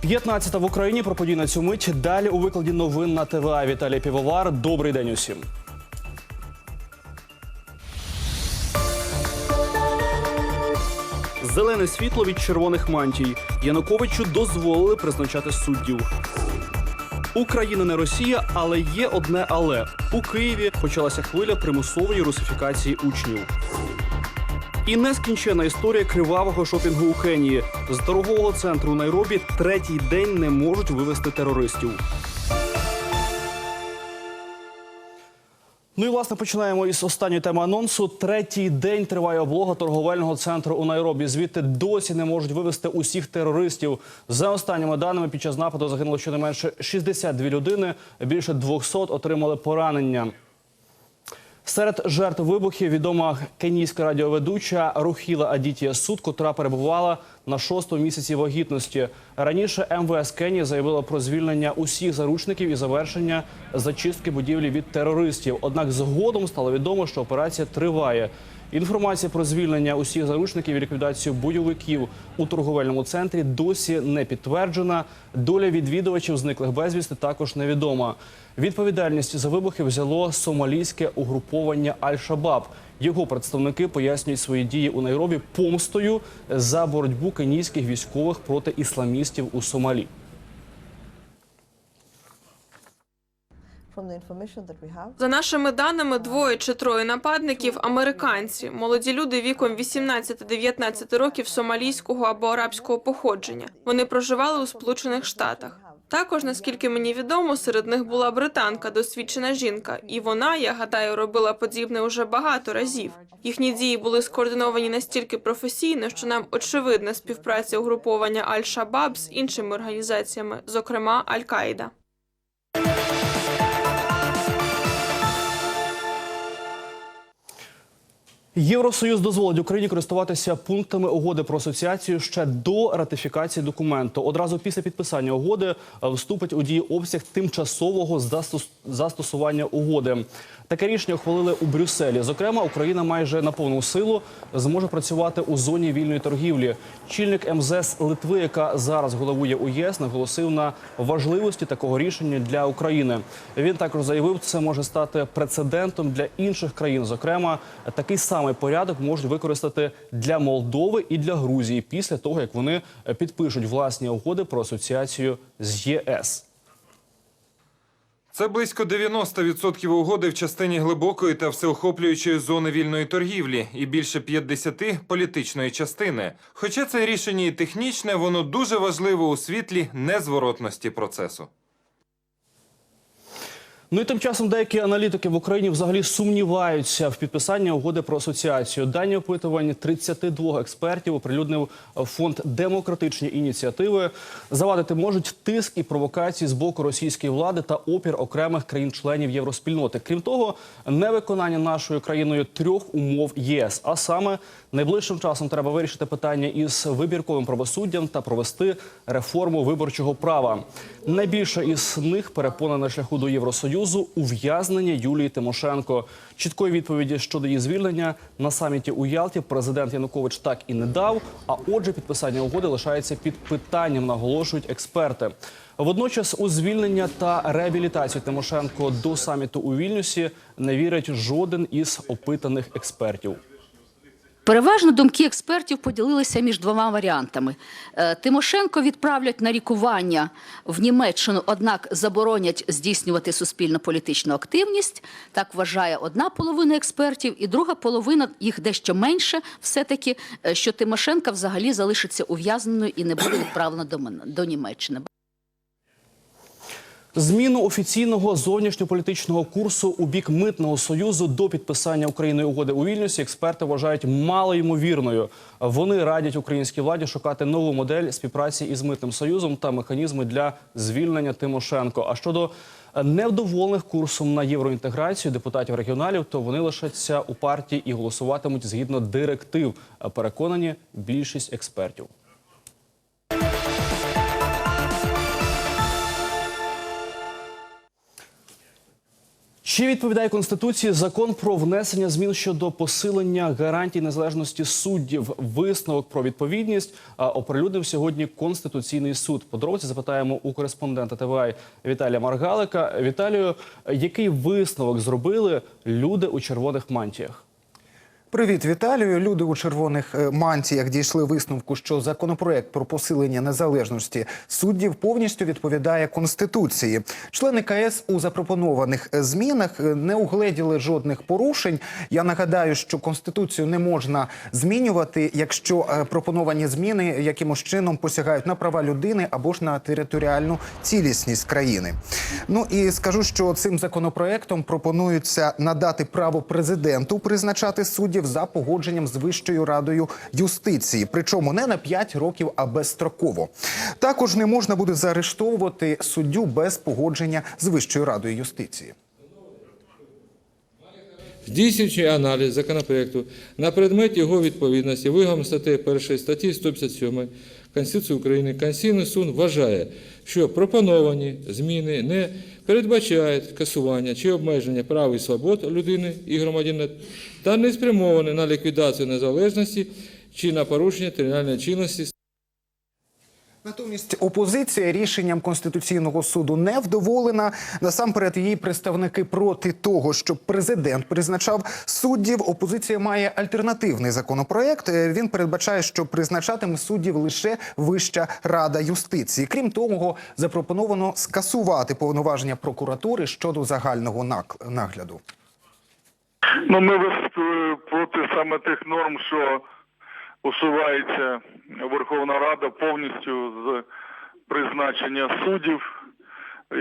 П'ятнадцята в Україні про події на цю мить. Далі у викладі новин на ТВА Віталій Півовар. Добрий день усім. Зелене світло від червоних мантій. Януковичу дозволили призначати суддів. Україна не Росія, але є одне але у Києві почалася хвиля примусової русифікації учнів. І нескінчена історія кривавого шопінгу у Кенії. З торгового центру Найробі третій день не можуть вивезти терористів. Ну і власне починаємо із останньої теми анонсу. Третій день триває облога торговельного центру у Найробі. Звідти досі не можуть вивезти усіх терористів. За останніми даними, під час нападу загинуло щонайменше 62 людини. Більше 200 отримали поранення. Серед жертв вибухів відома кенійська радіоведуча Рухіла Адітія Суд, котра перебувала на шостому місяці вагітності. Раніше МВС Кенії заявила про звільнення усіх заручників і завершення зачистки будівлі від терористів. Однак згодом стало відомо, що операція триває. Інформація про звільнення усіх заручників і ліквідацію бойовиків у торговельному центрі досі не підтверджена. Доля відвідувачів зниклих безвісти також невідома. Відповідальність за вибухи взяло сомалійське угруповання Аль-Шабаб. Його представники пояснюють свої дії у Найробі помстою за боротьбу кенійських військових проти ісламістів у Сомалі. За нашими даними, двоє чи троє нападників американці, молоді люди віком 18-19 років сомалійського або арабського походження. Вони проживали у Сполучених Штатах. Також, наскільки мені відомо, серед них була британка, досвідчена жінка, і вона, я гадаю, робила подібне уже багато разів. Їхні дії були скоординовані настільки професійно, що нам очевидна співпраця угруповання Аль-Шабаб з іншими організаціями, зокрема Аль-Каїда. Євросоюз дозволить Україні користуватися пунктами угоди про асоціацію ще до ратифікації документу. Одразу після підписання угоди е, вступить у дію обсяг тимчасового застос- застосування угоди. Таке рішення ухвалили у Брюсселі. Зокрема, Україна майже на повну силу зможе працювати у зоні вільної торгівлі. Чільник МЗС Литви, яка зараз головує у ЄС, наголосив на важливості такого рішення для України. Він також заявив, це може стати прецедентом для інших країн. Зокрема, такий самий порядок можуть використати для Молдови і для Грузії після того, як вони підпишуть власні угоди про асоціацію з ЄС. Це близько 90% угоди в частині глибокої та всеохоплюючої зони вільної торгівлі і більше 50 політичної частини. Хоча це рішення і технічне, воно дуже важливе у світлі незворотності процесу. Ну і тим часом деякі аналітики в Україні взагалі сумніваються в підписанні угоди про асоціацію. Дані опитувань 32 експертів оприлюднив фонд демократичні ініціативи. Завадити можуть тиск і провокації з боку російської влади та опір окремих країн-членів євроспільноти. Крім того, невиконання нашою країною трьох умов ЄС. А саме найближчим часом треба вирішити питання із вибірковим правосуддям та провести реформу виборчого права. Найбільше із них перепона на шляху до Євросоюзу ув'язнення Юлії Тимошенко. Чіткої відповіді щодо її звільнення на саміті у Ялті президент Янукович так і не дав. А отже, підписання угоди лишається під питанням, наголошують експерти. Водночас у звільнення та реабілітацію Тимошенко до саміту у Вільнюсі не вірить жоден із опитаних експертів. Переважно думки експертів поділилися між двома варіантами. Е, Тимошенко відправлять на лікування в Німеччину, однак заборонять здійснювати суспільно-політичну активність. Так вважає одна половина експертів, і друга половина їх дещо менше. Все-таки е, що Тимошенка взагалі залишиться ув'язненою і не буде відправлена до, до Німеччини. Зміну офіційного зовнішньополітичного курсу у бік митного союзу до підписання Україною угоди у Вільнюсі експерти вважають малоймовірною. Вони радять українській владі шукати нову модель співпраці із митним союзом та механізми для звільнення Тимошенко. А щодо невдоволених курсом на євроінтеграцію депутатів регіоналів, то вони лишаться у партії і голосуватимуть згідно директив. Переконані більшість експертів. Чи відповідає Конституції закон про внесення змін щодо посилення гарантій незалежності суддів? Висновок про відповідність оприлюднив сьогодні Конституційний суд. Подробиці запитаємо у кореспондента ТВА Віталія Маргалика. Віталію, який висновок зробили люди у червоних мантіях? Привіт, Віталію. Люди у червоних е, мантіях дійшли висновку, що законопроект про посилення незалежності суддів повністю відповідає конституції. Члени КС у запропонованих е, змінах е, не угледіли жодних порушень. Я нагадаю, що конституцію не можна змінювати, якщо пропоновані зміни якимось чином посягають на права людини або ж на територіальну цілісність країни. Ну і скажу, що цим законопроектом пропонується надати право президенту призначати суддів за погодженням з Вищою радою юстиції, причому не на 5 років, а безстроково. Також не можна буде заарештовувати суддю без погодження з Вищою радою юстиції. Здійснюючи аналіз законопроекту на предмет його відповідності вигам статті 1 статті 157 Конституції України, Конституційний суд вважає, що пропоновані зміни не передбачають касування чи обмеження прав і свобод людини і громадянина та не спрямовані на ліквідацію незалежності чи на порушення територіальної чинності Натомість опозиція рішенням конституційного суду не вдоволена. Насамперед, її представники проти того, щоб президент призначав суддів. Опозиція має альтернативний законопроект. Е, Він передбачає, що призначатиме суддів лише Вища рада юстиції. Крім того, запропоновано скасувати повноваження прокуратури щодо загального нагляду. Ну, ми проти саме тих норм, що усувається Верховна Рада повністю з призначення суддів.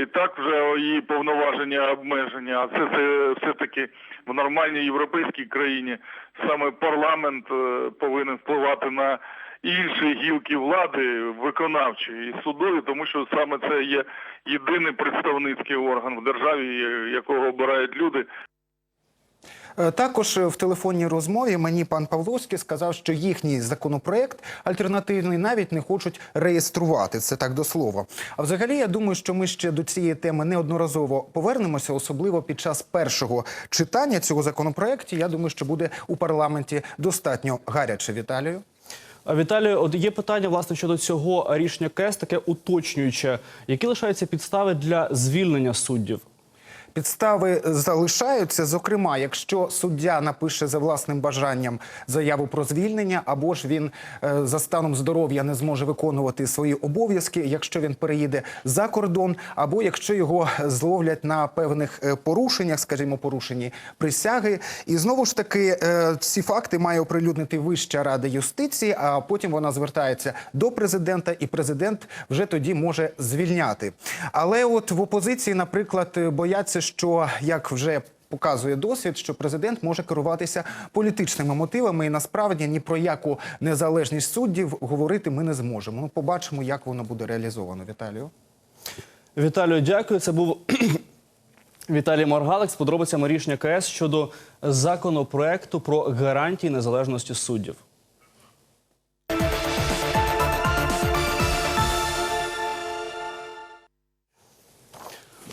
І так вже її повноваження обмеження. А це, це все-таки в нормальній європейській країні саме парламент е, повинен впливати на інші гілки влади, виконавчі і судові, тому що саме це є єдиний представницький орган в державі, якого обирають люди. Е, Також е, в телефонній розмові мені пан Павловський сказав, що їхній законопроект альтернативний навіть не хочуть реєструвати. Це так до слова. А взагалі, я думаю, що ми ще до цієї теми неодноразово повернемося, особливо під час першого читання цього законопроекту. Я думаю, що буде у парламенті достатньо гаряче. Віталію. Віталію, от є питання власне щодо цього рішення КЕС, таке уточнююче. Які лишаються підстави для звільнення суддів? Підстави залишаються. Зокрема, якщо суддя напише за власним бажанням заяву про звільнення, або ж він е, за станом здоров'я не зможе виконувати свої обов'язки, якщо він переїде за кордон, або якщо його зловлять на певних е, порушеннях, скажімо, порушенні присяги. І знову ж таки, е, ці факти має оприлюднити Вища рада юстиції, а потім вона звертається до президента, і президент вже тоді може звільняти. Але от в опозиції, наприклад, бояться, що як вже Показує досвід, що президент може керуватися політичними мотивами, і насправді ні про яку незалежність суддів говорити ми не зможемо. Ну, побачимо, як воно буде реалізовано. Віталію. Віталію, дякую. Це був Віталій Маргалик з подробицями рішення КС щодо законопроекту про гарантії незалежності суддів.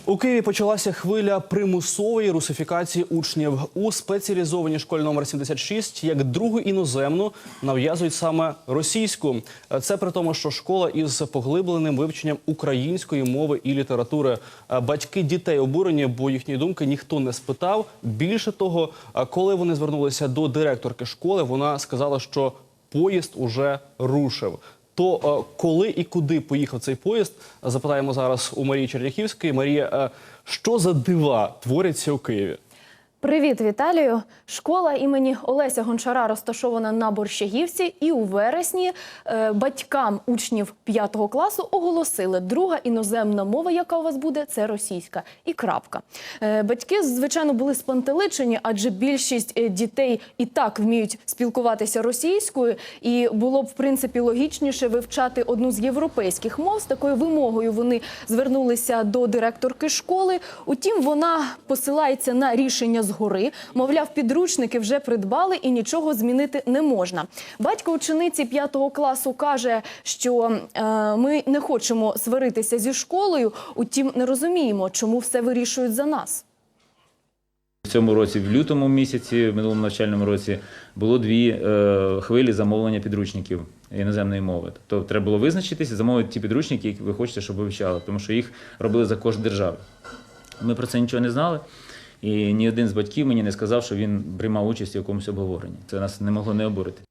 У Києві почалася хвиля примусової русифікації учнів у спеціалізованій школі номер 76 як другу іноземну нав'язують саме російську. Це при тому, що школа із поглибленим вивченням української мови і літератури. Батьки дітей обурені, бо їхньої думки ніхто не спитав. Більше того, коли вони звернулися до директорки школи, вона сказала, що поїзд уже рушив. То е, коли і куди поїхав цей поїзд, запитаємо зараз у Марії Черняхівської. Марія, е, що за дива творяться у Києві? Привіт, Віталію! Школа імені Олеся Гончара розташована на Борщагівці, і у вересні е, батькам учнів 5 класу оголосили, друга іноземна мова, яка у вас буде, це російська. І крапка. Е, батьки, звичайно, були спантеличені, адже більшість е, дітей і так вміють спілкуватися російською, і було б в принципі логічніше вивчати одну з європейських мов. З такою вимогою вони звернулися до директорки школи. Утім, вона посилається на рішення згори. Мовляв, підручники вже придбали і нічого змінити не можна. Батько учениці 5 класу каже, що е, ми не хочемо сваритися зі школою, утім, не розуміємо, чому все вирішують за нас. В цьому році, в лютому місяці, в минулому навчальному році, було дві е, хвилі замовлення підручників іноземної мови. Тобто треба було визначитися, замовити ті підручники, які ви хочете, щоб вивчали, тому що їх робили за кошт держави. Ми про це нічого не знали, і ні один з батьків мені не сказав, що він приймав участь у якомусь обговоренні. Це нас не могло не обурити.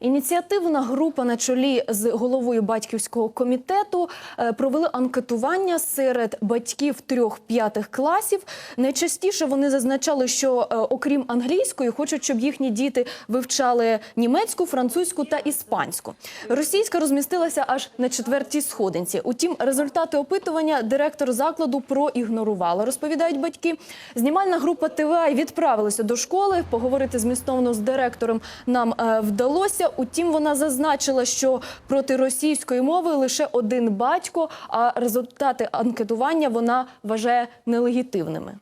Ініціативна група на чолі з головою батьківського комітету е, провели анкетування серед батьків трьох-п'ятих класів. Найчастіше вони зазначали, що е, окрім англійської, хочуть, щоб їхні діти вивчали німецьку, французьку та іспанську. Російська розмістилася аж на четвертій сходинці. Утім, результати опитування директор закладу проігнорувала, розповідають батьки. Знімальна група ТВА відправилася до школи. Поговорити змістовно з директором нам е, вдалося. Утім, вона зазначила, що проти російської мови лише один батько, а результати анкетування вона вважає нелегітимними.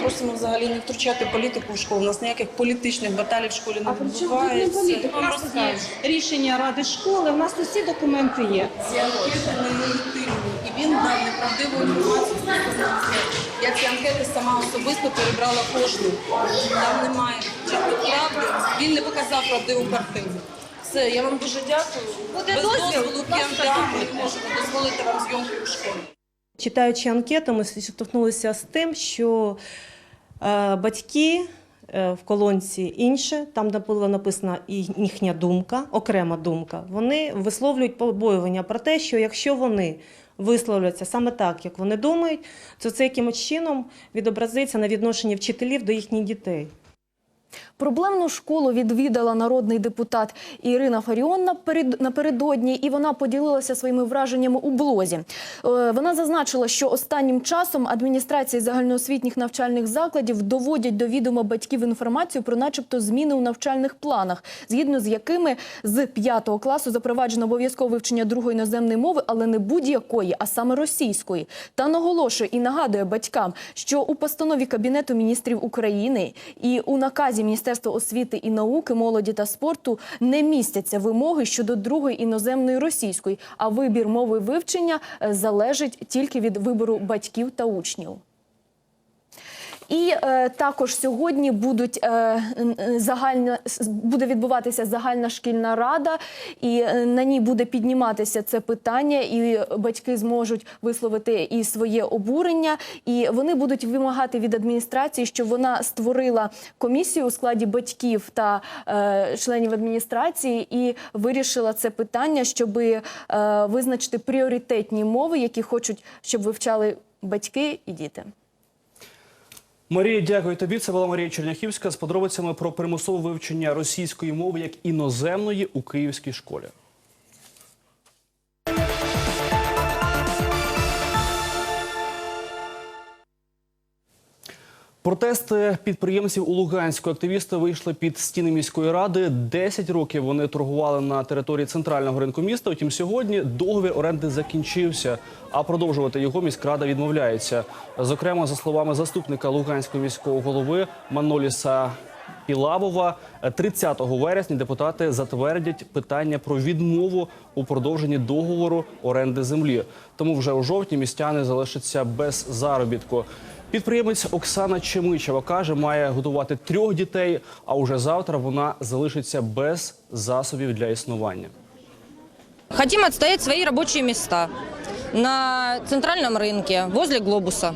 Просимо взагалі не втручати політику в школу. У нас ніяких політичних баталій в школі не А при чому тут не відбувається. політика? У нас є рішення ради школи, у нас усі документи є. Ці анкети нелегітимні, і він дав неправдиву інформацію стосовно анкет. Я ці анкети сама особисто перебрала кожну. Там немає чітко правди. Він не показав правдиву картину. Все, я вам дуже дякую. Буде Без дозвіл, дозволу будь ласка, ми не можемо дозволити вам зйомки в школі. Читаючи анкету, ми зіштовхнулися з тим, що е, батьки е, в колонці інше, там де була написана їхня думка, окрема думка, вони висловлюють побоювання про те, що якщо вони висловляться саме так, як вони думають, то це якимось чином відобразиться на відношенні вчителів до їхніх дітей. Проблемну школу відвідала народний депутат Ірина Фаріон наперед- напередодні, і вона поділилася своїми враженнями у блозі. Е, Вона зазначила, що останнім часом адміністрації загальноосвітніх навчальних закладів доводять до відома батьків інформацію про, начебто, зміни у навчальних планах, згідно з якими з 5 класу запроваджено обов'язкове вивчення другої іноземної мови, але не будь-якої, а саме російської. Та наголошує і нагадує батькам, що у постанові Кабінету міністрів України і у наказі Міністерства освіти і науки, молоді та спорту не містяться вимоги щодо другої іноземної російської, а вибір мови вивчення е, залежить тільки від вибору батьків та учнів. І е, також сьогодні будуть е, загальна буде відбуватися загальна шкільна рада, і е, на ній буде підніматися це питання, і батьки зможуть висловити і своє обурення. І вони будуть вимагати від адміністрації, щоб вона створила комісію у складі батьків та е, членів адміністрації і вирішила це питання, щоб е, визначити пріоритетні мови, які хочуть, щоб вивчали батьки і діти. Марія, дякую тобі. Це була Марія Черняхівська з подробицями про примусове вивчення російської мови як іноземної у київській школі. Протести підприємців у Луганську. Активісти вийшли під стіни міської ради. Десять років вони торгували на території центрального ринку міста. Утім, сьогодні договір оренди закінчився, а продовжувати його міськрада відмовляється. Зокрема, за словами заступника Луганського міського голови Маноліса Пілавова, 30 вересня депутати затвердять питання про відмову у продовженні договору оренди землі. Тому вже у жовтні містяни залишаться без заробітку. Підприємець Оксана Чемичева каже, має годувати трьох дітей, а уже завтра вона залишиться без засобів для існування. Хотим отстоять свои рабочие места на центральном рынке, возле глобуса.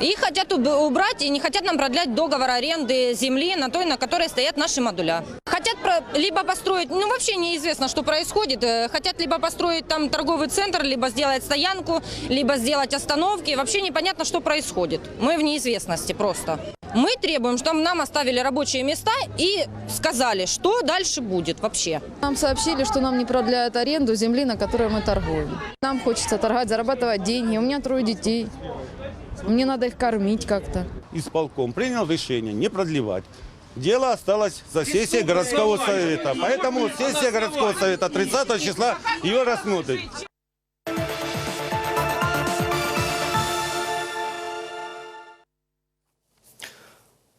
Их хотят уб- убрать и не хотят нам продлять договор аренды земли на той, на которой стоят наши модуля. Хотят либо построить, ну вообще неизвестно, что происходит. Э, Хотят либо построить там торговый центр, либо сделать стоянку, либо сделать остановки. Вообще непонятно, что происходит. Мы в неизвестности просто. Мы требуем, чтобы нам оставили рабочие места и сказали, что дальше будет вообще. Нам сообщили, что нам не продляют аренду земли, на которой мы торгуем. Нам хочется торговать, зарабатывать деньги. У меня трое детей. Мне надо их кормить как-то. Исполком принял решение не продлевать. Дело осталось за сессией городского совета. Поэтому сессия городского совета 30 числа ее рассмотрит.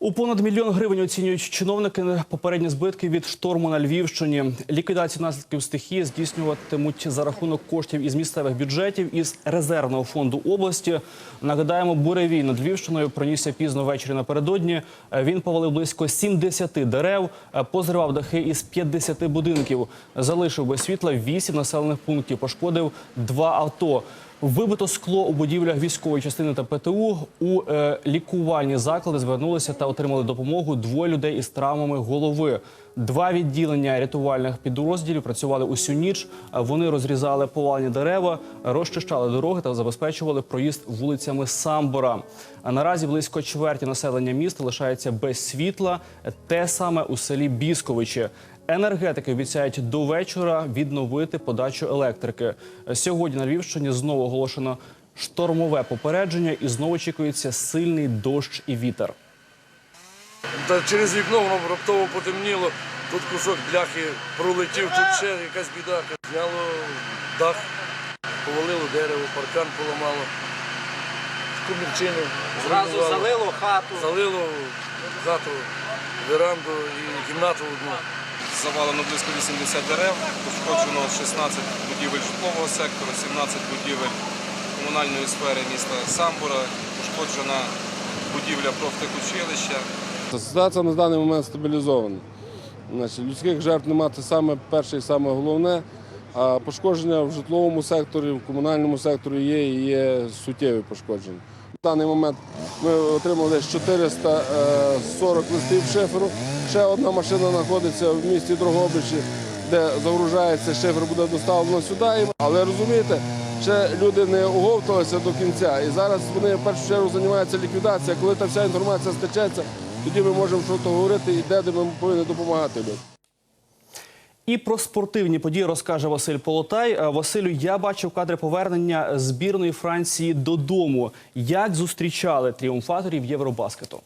У понад мільйон гривень оцінюють чиновники попередні збитки від шторму на Львівщині. Ліквідацію наслідків стихії здійснюватимуть за рахунок коштів із місцевих бюджетів із резервного фонду області. Нагадаємо, буревій над Львівщиною пронісся пізно ввечері напередодні. Він повалив близько 70 дерев, позривав дахи із 50 будинків, залишив без світла 8 населених пунктів, пошкодив два авто. Вибито скло у будівлях військової частини та ПТУ. У е, лікувальні заклади звернулися та отримали допомогу двоє людей із травмами голови. Два відділення рятувальних підрозділів працювали усю ніч. Вони розрізали повалені дерева, розчищали дороги та забезпечували проїзд вулицями Самбора. А наразі близько чверті населення міста лишається без світла. Те саме у селі Бісковичі. Енергетики обіцяють до вечора відновити подачу електрики. Сьогодні на Львівщині знову оголошено штормове попередження і знову очікується сильний дощ і вітер. Та через вікно воно раптово потемніло. Тут кусок бляхи пролетів, тут ще якась біда. Зняло дах, повалило дерево, паркан поламало. Комірчину. Зразу залило хату. Залило хату, веранду і кімнату одну. Завалено близько 80 дерев, пошкоджено 16 будівель житлового сектору, 17 будівель комунальної сфери міста Самбура, пошкоджена будівля профтехучилища. Ситуація на даний момент стабілізована. Людських жертв немає, це саме перше і саме головне. А пошкодження в житловому секторі, в комунальному секторі є і є суттєві пошкодження. В даний момент ми отримали десь 440 листів шиферу. Ще одна машина знаходиться в місті Дрогобичі, де загружається шифер, буде доставлено сюди. Але розумієте, ще люди не оговталися до кінця. І зараз вони в першу чергу займаються ліквідацією. Коли та вся інформація стечеться, тоді ми можемо щось говорити і де, де ми повинні допомагати людям. І про спортивні події розкаже Василь Полотай. Е, Василю, я бачив кадри повернення збірної Франції додому. Як зустрічали тріумфаторів Євробаскету?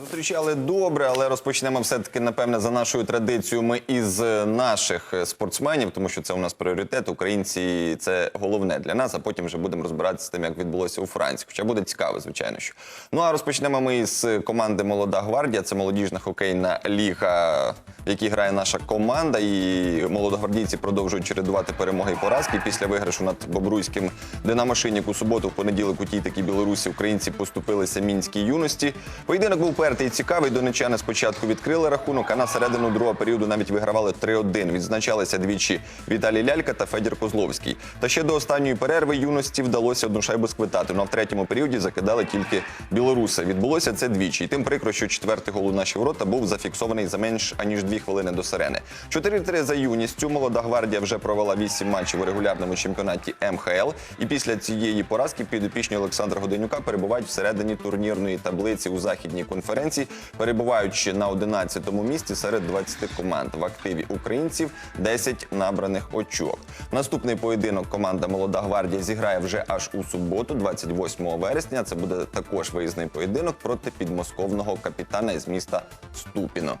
Зустрічали добре, але розпочнемо все-таки, напевне, за нашою традицією. Ми із е, наших спортсменів, тому що це у нас пріоритет. Українці це головне для нас, а потім вже будемо розбиратися з тим, як відбулося у Франції. Хоча буде цікаво, звичайно. що. Ну а розпочнемо ми із команди Молода гвардія. Це молодіжна хокейна ліга, в якій грає наша команда. І молодогвардійці продовжують чередувати перемоги і поразки. Після виграшу над Бобруйським Динамо Шинік у суботу, в понеділок у тій такій Білорусі українці поступилися мінській юності. Поєдинок був пертий і цікавий. Донечани спочатку відкрили рахунок, а на середину другого періоду навіть вигравали 3-1. Відзначалися двічі Віталій Лялька та Федір Козловський. Та ще до останньої перерви юності вдалося одну шайбу сквитати. Ну а в третьому періоді закидали тільки білоруси. Відбулося це двічі. І тим прикро, що четвертий гол у наші ворота був зафіксований за менш аніж дві хвилини до сирени. 4-3 за юністю. Молода гвардія вже провела 8 матчів у регулярному чемпіонаті МХЛ. І після цієї поразки підопічні Олександра Годенюка перебувають всередині турнірної таблиці у західній конференції, перебуваючи на 11-му місці серед 20 команд. В активі українців 10 набраних очок. Наступний поєдинок команда Молода гвардія зіграє вже аж у суботу, 28 вересня. Це буде також виїзний поєдинок проти підмосковного капітана із міста Ступіно.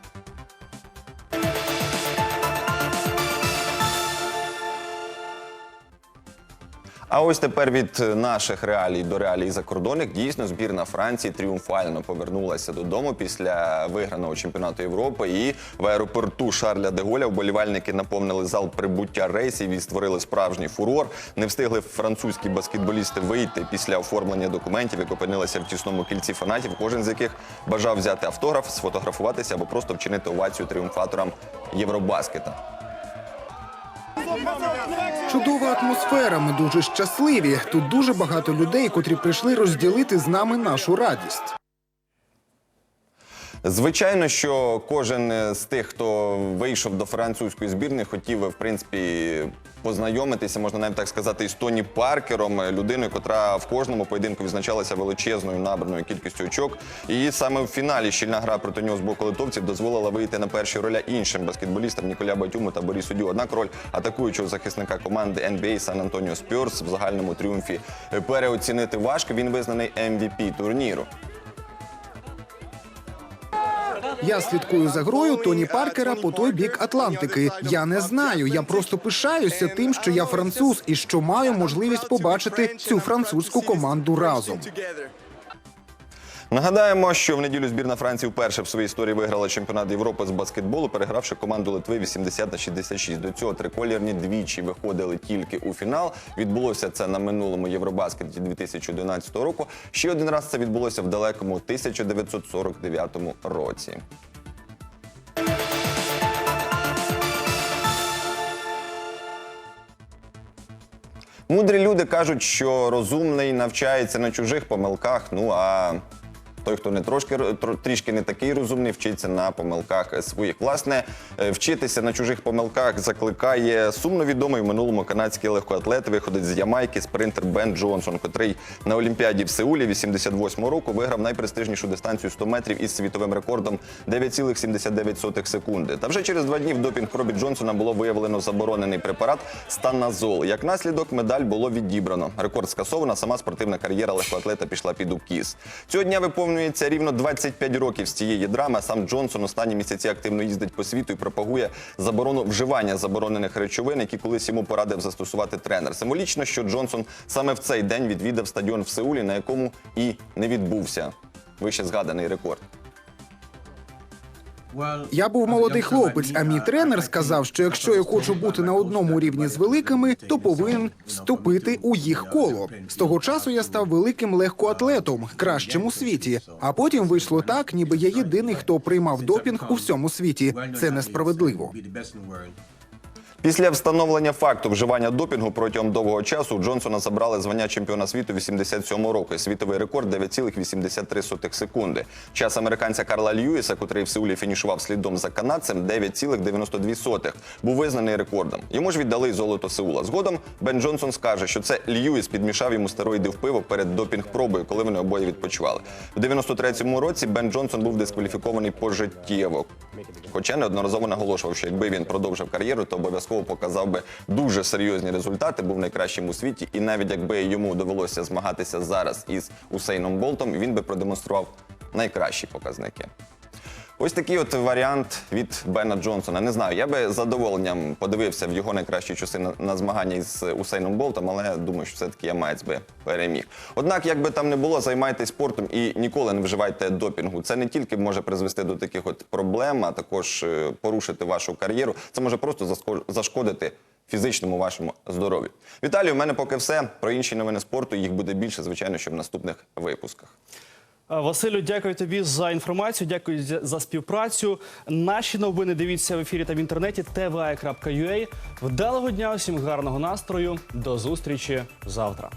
А ось тепер від наших реалій до реалій закордонних дійсно збірна Франції тріумфально повернулася додому після виграного чемпіонату Європи. І в аеропорту Шарля де Голля вболівальники наповнили зал прибуття рейсів і створили справжній фурор. Не встигли французькі баскетболісти вийти після оформлення документів, як опинилися в тісному кільці фанатів. Кожен з яких бажав взяти автограф, сфотографуватися або просто вчинити овацію тріумфаторам Євробаскета. Чудова атмосфера. Ми дуже щасливі. Тут дуже багато людей, котрі прийшли розділити з нами нашу радість. Звичайно, що кожен з тих, хто вийшов до французької збірної, хотів, в принципі, познайомитися, можна навіть так сказати, із Тоні Паркером, людиною, котра в кожному поєдинку відзначалася величезною набраною кількістю очок. І саме в фіналі щільна гра проти нього з боку литовців дозволила вийти на перші роля іншим баскетболістам Ніколя Батюму та Борису Дю. Однак роль атакуючого захисника команди NBA Сан Антоніо Спьорс в загальному тріумфі переоцінити важко. Він визнаний MVP турніру. Я слідкую за грою Тоні Паркера по той бік Атлантики. Я не знаю. Я просто пишаюся тим, що я француз і що маю можливість побачити цю французьку команду разом. Нагадаємо, що в неділю збірна Франції вперше в своїй історії виграла чемпіонат Європи з баскетболу, перегравши команду Литви 80 на 66. До цього триколірні двічі виходили тільки у фінал. Відбулося це на минулому Євробаскеті 2011 року. Ще один раз це відбулося в далекому 1949 році. Мудрі люди кажуть, що розумний навчається на чужих помилках. Ну а той, хто не трошки трішки не такий розумний, вчиться на помилках своїх. Власне, е, вчитися на чужих помилках закликає сумно відомий в минулому канадський легкоатлет, виходить з Ямайки, спринтер Бен Джонсон, котрий на Олімпіаді в Сеулі 88 року виграв найпрестижнішу дистанцію 100 метрів із світовим рекордом 9,79 секунди. Та вже через два дні в допінг-пробі Джонсона було виявлено заборонений препарат станазол. Як наслідок, медаль було відібрано. Рекорд скасовано. Сама спортивна кар'єра легкоатлета пішла під укіс. Цього дня виповнюється рівно 25 років з цієї драми. Сам Джонсон останні місяці активно їздить по світу і пропагує заборону вживання заборонених речовин, які колись йому порадив застосувати тренер. Символічно, що Джонсон саме в цей день відвідав стадіон в Сеулі, на якому і не відбувся вище згаданий рекорд. Я був молодий хлопець, а мій тренер сказав, що якщо я хочу бути на одному рівні з великими, то повинен вступити у їх коло. З того часу я став великим легкоатлетом, кращим у світі. А потім вийшло так, ніби я єдиний, хто приймав допінг у всьому світі. Це несправедливо. Після встановлення факту вживання допінгу протягом довгого часу Джонсона забрали звання чемпіона світу 87 року. Світовий рекорд 9,83 секунди. Час американця Карла Льюіса, котрий в Сеулі фінішував слідом за канадцем, 9,92 був визнаний рекордом. Йому ж віддали золото Сеула. Згодом Бен Джонсон скаже, що це Льюіс підмішав йому стероїди в пиво перед допінг-пробою, коли вони обоє відпочивали. У 93-му році Бен Джонсон був дискваліфікований пожиттєво. Хоча неодноразово наголошував, що якби він продовжив кар'єру, то обов'язково показав би дуже серйозні результати, був найкращим у світі. І навіть якби йому довелося змагатися зараз із Усейном Болтом, він би продемонстрував найкращі показники. Ось такий от варіант від Бена Джонсона. Не знаю, я би з задоволенням подивився в його найкращі часи на, на змагання із Усейном Болтом, але думаю, що все-таки Ямаєць би переміг. Однак, як би там не було, займайтесь спортом і ніколи не вживайте допінгу. Це не тільки може призвести до таких от проблем, а також е, порушити вашу кар'єру. Це може просто зашкодити фізичному вашому здоров'ю. Віталію, у мене поки все. Про інші новини спорту їх буде більше, звичайно, що в наступних випусках. Е, Василю, дякую тобі за інформацію. Дякую за співпрацю. Наші новини дивіться в ефірі та в інтернеті. tva.ua. Вдалого дня. Усім гарного настрою. До зустрічі завтра.